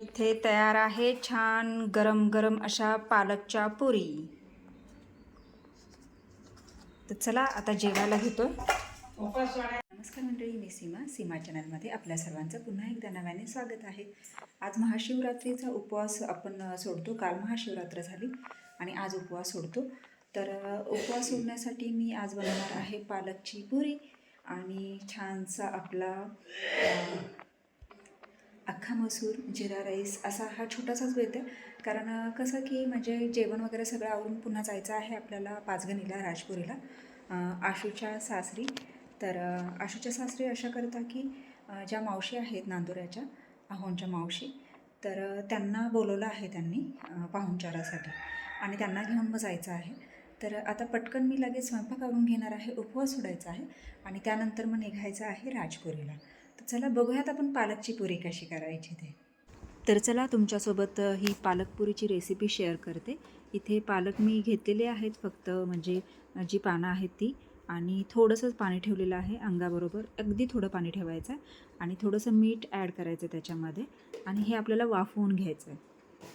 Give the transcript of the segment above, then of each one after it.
इथे तयार आहे छान गरम गरम अशा पालकच्या पुरी. तर चला आता जेवायला घेतो नमस्कार मंडळी मी सीमा सीमा चॅनलमध्ये आपल्या सर्वांचं पुन्हा एकदा नव्याने स्वागत आहे. आज महाशिवरात्रीचा उपवास आपण सोडतो काल महाशिवरात्र झाली आणि आज उपवास सोडतो. तर उपवास सोडण्यासाठी मी आज बनवणार आहे पालकची पुरी आणि छानसा आपला अख्खा मसूर जिरा राईस असा हा छोटासाच बेत आहे कारण कसं की म्हणजे जेवण वगैरे सगळं आवरून पुन्हा जायचं आहे आपल्याला पाचगणीला राजपुरीला आशूच्या सासरी. तर आशूच्या सासरी अशा करता की ज्या मावशी आहेत नांदुऱ्याच्या आहोंच्या मावशी तर त्यांना बोलवलं आहे त्यांनी पाहुणचारासाठी. आणि त्यांना घेऊन मग जायचं आहे. तर आता पटकन मी लगेच स्वयंपाक करून घेणार आहे उपवास सोडायचा आहे. आणि त्यानंतर मग निघायचं आहे राजपुरीला. तर चला बघूयात आपण पालकची पुरी कशी करायची ते. तर चला तुमच्यासोबत ही ही पालकपुरीची रेसिपी शेअर करते. इथे पालक मी घेतलेले आहेत फक्त म्हणजे जी पानं आहेत ती आणि थोडंसंच पाणी ठेवलेलं आहे अंगाबरोबर. अगदी थोडं पाणी ठेवायचं आहे आणि थोडंसं मीठ ॲड करायचं त्याच्यामध्ये आणि हे आपल्याला वाफवून घ्यायचं आहे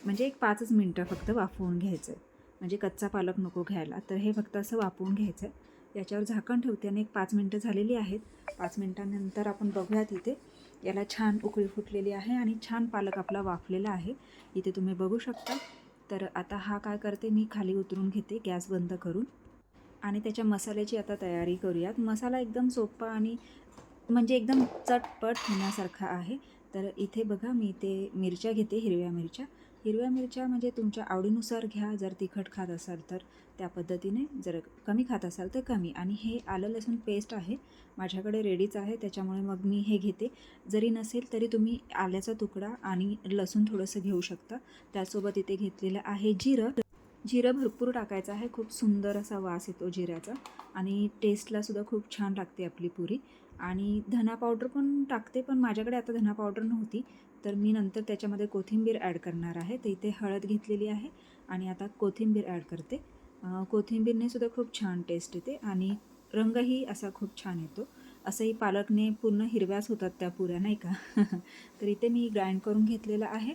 म्हणजे एक पाचच मिनटं फक्त वाफवून घ्यायचं आहे म्हणजे कच्चा पालक नको घ्यायला. तर हे फक्त असं वाफवून घ्यायचं आहे याच्यावर झाकण ठेवते आणि एक पाच मिनटं झालेली आहेत. पाच मिनटानंतर आपण बघूयात इथे. याला छान उकळी फुटलेली आहे आणि छान पालक आपला वाफलेला आहे. इथे तुम्ही बघू शकता. तर आता हा काय करते? मी खाली उतरून घेते गॅस बंद करून. आणि त्याच्या मसाल्याची आता तयारी करूयात. मसाला एकदम सोपा आणि म्हणजे एकदम चटपट होण्यासारखा आहे. तर इथे बघा मी इथे मिरच्या घेते हिरव्या मिरच्या. हिरव्या मिरच्या म्हणजे तुमच्या आवडीनुसार घ्या जर तिखट खात असाल तर. त्या पद्धतीने जर कमी खात असाल तर कमी. आणि हे आलं लसूण पेस्ट आहे. माझ्याकडे रेडीच आहे. त्याच्यामुळे मग मी हे घेते. जरी नसेल तरी तुम्ही आल्याचा तुकडा आणि लसूण थोडंसं घेऊ शकता. त्यासोबत इथे घेतलेलं आहे जिरं. जिरं भरपूर टाकायचं आहे. खूप सुंदर असा वास येतो जिऱ्याचा. आणि टेस्टलासुद्धा खूप छान लागते आपली पुरी. आणि धना पावडर पण टाकते पण माझ्याकडे आता धना पावडर नव्हती. तर मी नंतर त्याच्यामध्ये कोथिंबीर ॲड करणार आहे. तर इथे हळद घेतलेली आहे आणि आता कोथिंबीर ॲड करते. कोथिंबीरने सुद्धा खूप छान टेस्ट येते आणि रंगही असा खूप छान येतो. असंही पालकने पूर्ण हिरव्याच होतात त्या पुऱ्या नाही का? तर इथे मी ग्राइंड करून घेतलेलं आहे.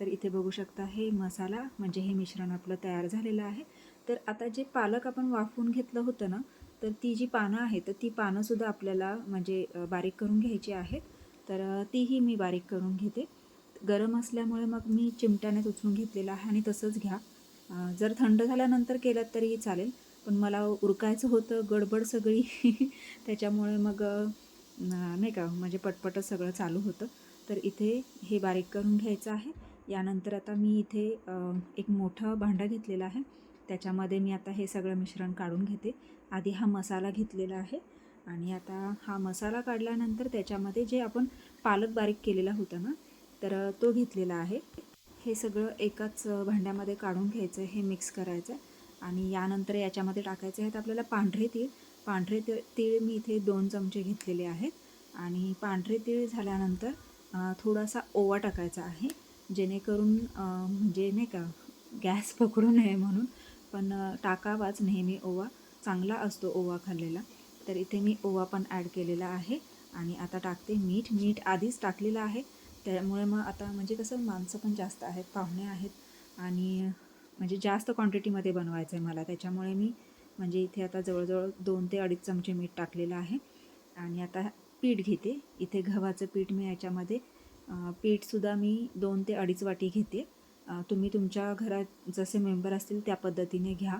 तर इथे बघू शकता हे मसाला म्हणजे हे मिश्रण आपलं तयार झालेलं आहे. तर आता जे पालक आपण वाफवून घेतलं होतं ना तर ती जी पानं आहेत तर ती पानंसुद्धा आपल्याला म्हणजे बारीक करून घ्यायची आहेत. तर तीही मी बारीक करून घेते. गरम असल्यामुळे मग मी चिमट्यानेच उचलून घेतलेलं आहे आणि तसंच घ्या. जर थंड झाल्यानंतर केलं तरीही चालेल पण मला उरकायचं होतं गडबड सगळी. त्याच्यामुळे मग नाही का म्हणजे पटपटच सगळं चालू होतं. तर इथे हे बारीक करून घ्यायचं आहे. यानंतर आता मी इथे एक मोठं भांडं घेतलेलं आहे. त्याच्यामध्ये मी आता हे सगळं मिश्रण काढून घेते. आधी हा मसाला घेतलेला आहे. आणि आता हा मसाला काढल्यानंतर त्याच्यामध्ये जे आपण पालक बारीक केलेला होता ना तर तो घेतलेला आहे. हे सगळं एकाच भांड्यामध्ये काढून घ्यायचं हे मिक्स करायचं आणि यानंतर याच्यामध्ये टाकायचे आहेत आपल्याला पांढरे तीळ. पांढरे तीळ तीळ मी इथे दोन चमचे घेतलेले आहेत आणि पांढरे तीळ झाल्यानंतर थोडासा ओवा टाकायचा आहे जेणेकरून म्हणजे नाही का गॅस पकडू नये म्हणून. पण टाकावाच नेहमी ओवा चांगला असतो ओवा खाल्लेला. तर इथे मी ओवा पण ॲड केलेला आहे. आणि आता टाकते मीठ. मीठ आधीच टाकलेलं आहे. त्यामुळे मग आता म्हणजे कसं माणसं पण जास्त आहेत पाहुणे आहेत. आणि म्हणजे जास्त क्वांटिटीमध्ये बनवायचं आहे मला. त्याच्यामुळे मी म्हणजे इथे आता जवळजवळ दोन ते अडीच चमचे मीठ टाकलेलं आहे. आणि आता पीठ घेते. इथे गव्हाचं पीठ मी याच्यामध्ये पीठसुद्धा मी दोन ते अडीच वाटी घेते. तुम्ही तुमच्या घरात जसे मेंबर असतील त्या पद्धतीने घ्या.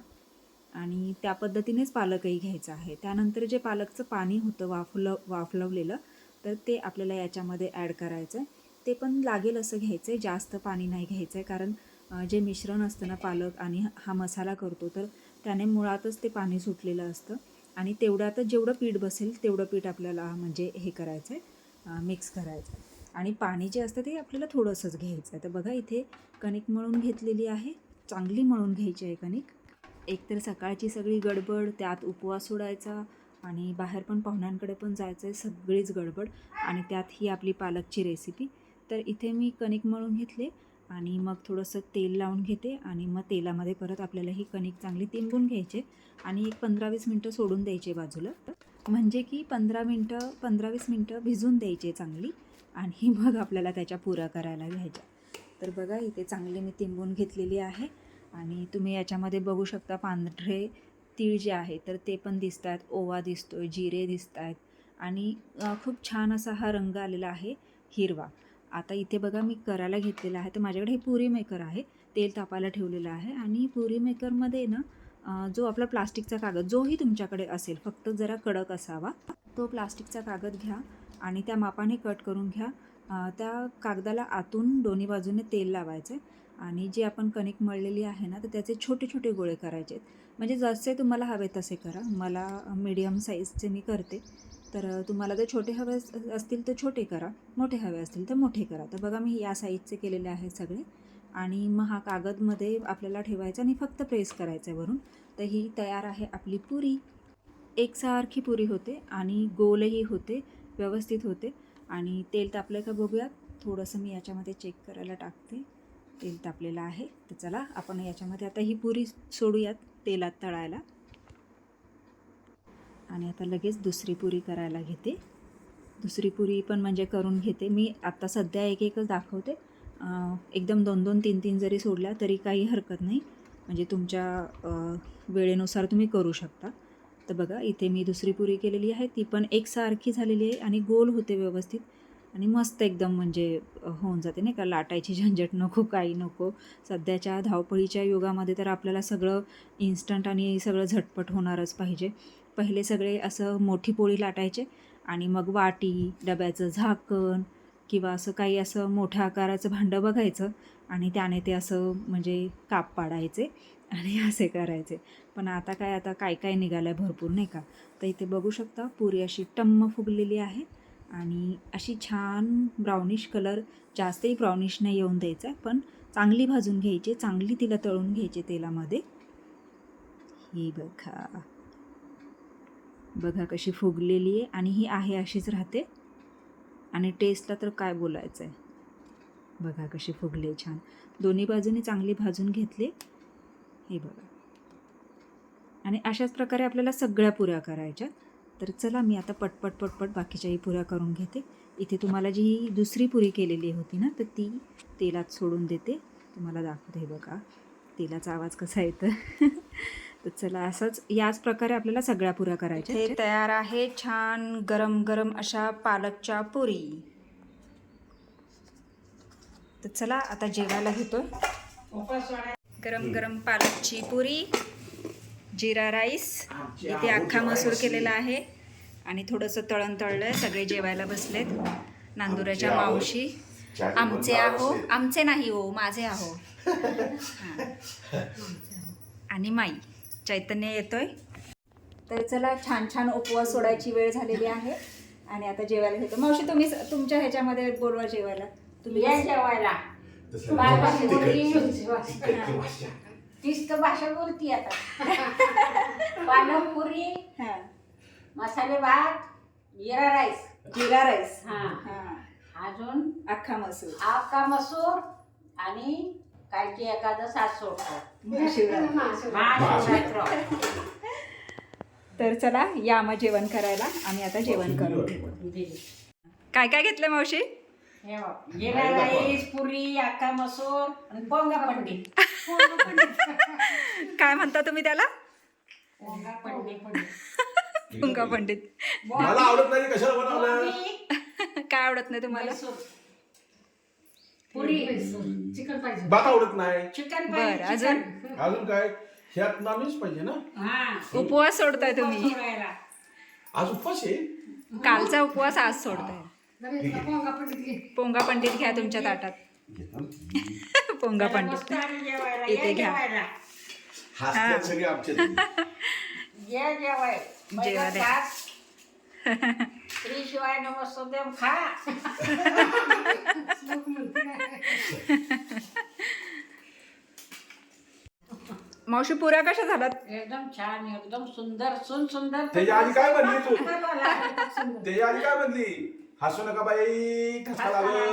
आणि त्या पद्धतीनेच पालकही घ्यायचं आहे. त्यानंतर जे पालकचं पाणी होतं वाफलं वाफलवलेलं तर ते आपल्याला याच्यामध्ये ॲड करायचं आहे ते पण लागेल असं घ्यायचं आहे जास्त पाणी नाही घ्यायचं आहे कारण जे मिश्रण असतं ना पालक आणि हा मसाला करतो तर त्याने मुळातच ते पाणी सुटलेलं असतं. आणि तेवढ्यातच जेवढं पीठ बसेल तेवढं पीठ आपल्याला म्हणजे हे करायचं आहे मिक्स करायचं आहे आणि पाणी जे असतं ते आपल्याला थोडंसंच घ्यायचं आहे तर बघा इथे कणिक मळून घेतलेली आहे. चांगली मळून घ्यायची आहे कणिक. एकतर सकाळची सगळी गडबड त्यात उपवास सोडायचा आणि बाहेर पण पाहुण्यांकडे पण जायचं आहे सगळीच गडबड आणि त्यात ही आपली पालकची रेसिपी तर इथे मी कणिक मळून घेतले आणि मग थोडंसं तेल लावून घेते आणि मग तेलामध्ये परत आपल्याला ही कणिक चांगली तिंबून घ्यायचे आणि एक पंधरा वीस मिनटं सोडून द्यायचे बाजूला. म्हणजे की पंधरा मिनटं पंधरा वीस मिनटं भिजून द्यायचे चांगली आणि मग आपल्याला त्याच्या पुऱ्या करायला घ्यायच्या. तर बघा इथे चांगली मी तिंबून घेतलेली आहे. आणि तुम्ही याच्यामध्ये बघू शकता पांढरे तीळ जे आहे तर ते पण दिसत आहेत ओवा दिसतोय जिरे दिसत आहेत आणि खूप छान असा हा रंग आलेला आहे हिरवा. आता इथे बघा मी करायला घेतलेला आहे. तर माझ्याकडे हे पुरी मेकर आहे. तेल तापायला ठेवलेलं आहे. आणि पुरी मेकरमध्ये ना जो आपला प्लास्टिकचा कागद जोही तुमच्याकडे असेल फक्त जरा कडक असावा. तो प्लास्टिकचा कागद घ्या आणि त्या मापाने कट करून घ्या. त्या कागदाला आतून दोन्ही बाजूने तेल लावायचं आणि जी आपण कणिक मळलेली आहे ना तर त्याचे छोटे छोटे गोळे करायचे आहेत. म्हणजे जसे तुम्हाला हवे तसे करा. मला मीडियम साईजचे मी करते. तर तुम्हाला जर छोटे हवे असतील तर छोटे करा. मोठे हवे असतील तर मोठे करा. तर बघा मी या साईजचे केलेले आहेत सगळे. आणि मग हा कागदमध्ये आपल्याला ठेवायचा आणि फक्त प्रेस करायचं आहे वरून. तर ही तयार आहे आपली पुरी. एकसारखी पुरी होते आणि गोलही होते व्यवस्थित होते. आणि तेल तापलं का बघूयात. थोडंसं मी याच्यामध्ये चेक करायला टाकते. तेल तापलेलं आहे. तर चला आपण याच्यामध्ये आता ही पुरी सोडूयात तेलात तळायला. आणि आता लगेच दुसरी पुरी करायला घेते. दुसरी पुरी पण म्हणजे करून घेते. मी आत्ता सध्या एक एकच दाखवते एकदम दोन दोन तीन तीन जरी सोडल्या तरी काही हरकत नाही. म्हणजे तुमच्या वेळेनुसार तुम्ही करू शकता. तर बघा इथे मी दुसरी पुरी केलेली आहे. ती पण एकसारखी झालेली आहे आणि गोल होते व्यवस्थित. आणि मस्त एकदम म्हणजे होऊन जाते नाही का? लाटायची झंझट नको काही नको. सध्याच्या धावपळीच्या युगामध्ये तर आपल्याला सगळं इन्स्टंट आणि सगळं झटपट होणारच पाहिजे. पहिले सगळे असं मोठी पोळी लाटायचे आणि मग वाटी डब्याचं झाकण किंवा असं काही असं मोठ्या आकाराचं भांडं बघायचं आणि त्याने ते असं म्हणजे काप पाडायचे आणि असे करायचे. पण आता काय आता काय काय निघालं आहे भरपूर नाही का? तर इथे बघू शकता पुरी अशी टम्म फुगलेली आहे. आणि अशी छान ब्राउनिश कलर जास्तही ब्राउनिश नाही येऊन द्यायचा पण चांगली भाजून घ्यायची चांगली तिला तळून घ्यायची तेलामध्ये. ही बघा. बघा कशी फुगलेली आहे आणि ही आहे अशीच राहते. आणि टेस्टला तर काय बोलायचं आहे बघा कशी फुगली छान. दोन्ही बाजूनी चांगली भाजून घेतली. हे बघा. आणि अशाच प्रकारे आपल्याला सगळ्या पुऱ्या करायच्या तर चला मी आता पटपट पटपट बाकीच्याही पुऱ्या करून घेते. इथे तुम्हाला जी ही दुसरी पुरी केलेली होती ना तर ती तेलात सोडून देते. तुम्हाला दाखवते बघा तेलाचा आवाज कसा येतं. तर चला असंच याच प्रकारे आपल्याला सगळ्या पुऱ्या करायच्या. हे तयार आहे छान गरम गरम अशा पालकच्या पुरी. तर चला आता जेवायला घेतोय. गरम गरम पालकची पुरी. जिरा राईस. इथे अख्खा मसूर केलेला आहे. आणि थोडंसं तळण तळलं आहे सगळे जेवायला बसलेत. नांदुराच्या मावशी. आमचे आहो. आमचे नाही हो माझे आहो. हां. आणि माई. चैतन्य येतोय. तर चला छान छान उपवास सोडायची वेळ झालेली आहे. आणि आता जेवायला घेतो. मावशी तुम्ही तुमच्या ह्याच्यामध्ये बोलवा जेवायला. तुम्ही या जेवायला. तीच तर भाषा बोलती आता. पालक पुरी हां. मसाले भात जिरा राईस. जिरा राईस. हा. हां. अजून अख्खा मसूर. आका मसूर आणि कालची एखादं सास सोडतो. महाशिवरात्र. तर चला या मग जेवण करायला. आम्ही आता जेवण करू काय काय घेतलं मावशी? हे बघ, जिरा राईस पुरी मसूर आणि पोंगा पंडित काय म्हणता तुम्ही त्याला? पोंगा पंडित पुंगा पंडित मला आवडत नाही कशाला बनवलं? काय आवडत नाही तुम्हाला? मैसूर. पुरी. भात आवडत नाही. चिकन बरं, पाहिजे अजून? काय? ह्यात नॉनव्हेज पाहिजे ना? हा. उपवास सोडताय तुम्ही. सोडायला. आज उपवास आहे. कालचा उपवास आज सोडताय. पोंगा पंडित घ्या तुमच्या ताटात. पोंगा पंडित. इथे घ्या. जेवायला. हसतात सगळे आमच्या ये जेवाय. जेवायला. स्त्री शिवाय नमस्तोदम खा. मावशी पुऱ्या कशा झाल्यात? एकदम छान एकदम सुंदर सुन सुंदर. त्याच्या आधी काय म्हणली तू. त्याच्या आधी काय म्हणली? हसू नका बाई ठसका लागल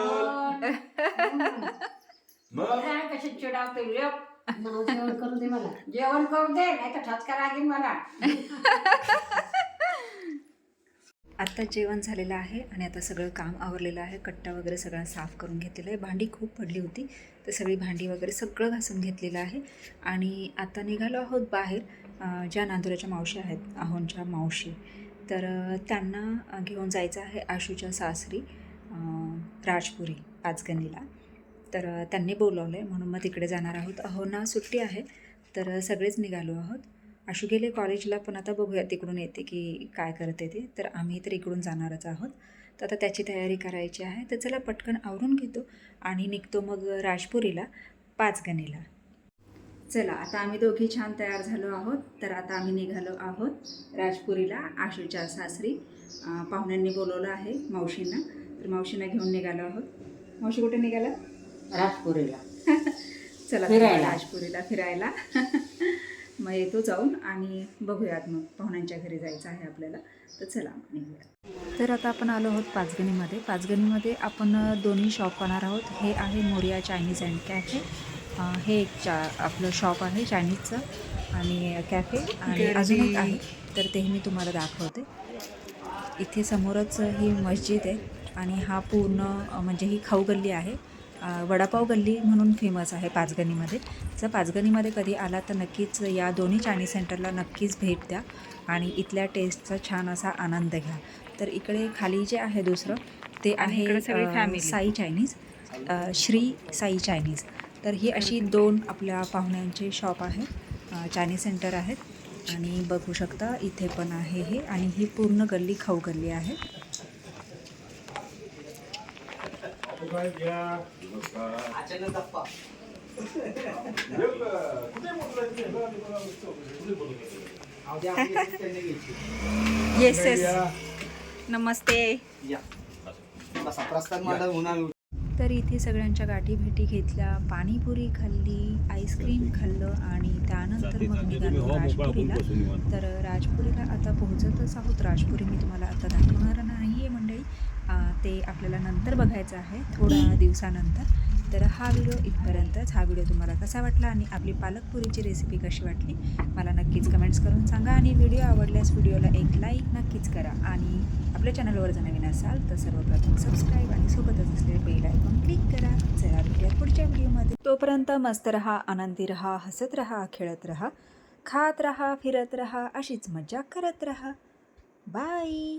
मग? काय कशी चिडावते लेप जेवण करून दे मला. जेवण करून दे नाही तर ठसका लागेल मला. आत्ता जेवण झालेलं आहे आणि आता सगळं काम आवरलेलं आहे. कट्टा वगैरे सगळा साफ करून घेतलेला आहे. भांडी खूप पडली होती तर सगळी भांडी वगैरे सगळं घासून घेतलेलं आहे. आणि आता निघालो आहोत बाहेर ज्या नांदुऱ्याच्या मावशी आहेत आहोंच्या मावशी. तर त्यांना घेऊन जायचं आहे आशूच्या सासरी राजपुरी पाचगणीला. तर त्यांनी बोलवलं आहे म्हणून मग तिकडे जाणार आहोत. अहोंना सुट्टी आहे तर सगळेच निघालो आहोत. आशू गेले कॉलेजला पण आता बघूया तिकडून येते की काय करते ते. तर आम्ही तर इकडून जाणारच आहोत. तर आता त्याची तयारी करायची आहे. तर चला पटकन आवरून घेतो आणि निघतो मग राजपुरीला पाचगणीला. चला आता आम्ही दोघी छान तयार झालो आहोत. तर आता आम्ही निघालो आहोत राजपुरीला आशूच्या सासरी. पाहुण्यांनी बोलवलं आहे मावशींना. तर मावशींना घेऊन निघालो आहोत. मावशी कुठे निघाला? राजपुरीला. चला फिरायला. राजपुरीला फिरायला. मग येतो जाऊन आणि बघूयात मग पाहुण्यांच्या घरी जायचं आहे आपल्याला. तर चला निघूया. तर आता आपण आलो आहोत पाचगणीमध्ये. पाचगणीमध्ये आपण दोन्ही शॉप पाहणार आहोत. हे आहे मोरिया चायनीज अँड कॅफे. हे एक चा आपलं शॉप आहे चायनीजचं आणि कॅफे आणि अजून एक आहे. तर ते मी तुम्हाला दाखवते. इथे समोरच ही मस्जिद आहे. आणि हा पूर्ण म्हणजे ही खाऊ गल्ली आहे. वडापाव गल्ली म्हणून फेमस आहे पाचगणीमध्ये. जर पाचगणीमध्ये कधी आला तर नक्कीच या दोन्ही चायनीज सेंटरला नक्कीच भेट द्या. आणि इथल्या टेस्टचा छान असा आनंद घ्या. तर इकडे खाली जे आहे दुसरं ते आहे साई चायनीज श्री साई चायनीज तर ही अशी दोन आपल्या पाहुण्यांचे शॉप आहे चायनीज सेंटर आहेत. आणि बघू शकता इथे पण आहे हे. आणि ही पूर्ण गल्ली खाऊ गल्ली आहे. येस येस नमस्ते. तर इथे सगळ्यांच्या गाठी भेटी घेतल्या पाणीपुरी खाल्ली आईस्क्रीम खाल्लं आणि त्यानंतर मग निघालो राजपुरीला. तर राजपुरीला आता पोहोचतच आहोत. राजपुरी मी तुम्हाला आता दाखवणार नाही आहे मंडळी ते आपल्याला नंतर बघायचं आहे थोड्या दिवसानंतर. तर हा व्हिडिओ इथपर्यंतच. हा व्हिडिओ तुम्हाला कसा वाटला आणि आपली पालकपुरीची रेसिपी कशी वाटली मला नक्कीच कमेंट्स करून सांगा. आणि व्हिडिओ आवडल्यास व्हिडिओला एक लाईक नक्कीच करा. आणि आपल्या चॅनलवर जर नवीन असाल तर सर्वप्रथम सबस्क्राईब आणि सोबतच असलेले बेल आयकॉन क्लिक करा. चला भेटूया पुढच्या व्हिडिओमध्ये तोपर्यंत मस्त रहा आनंदी रहा हसत रहा खेळत रहा खात रहा फिरत रहा अशीच मजा करत रहा. बाय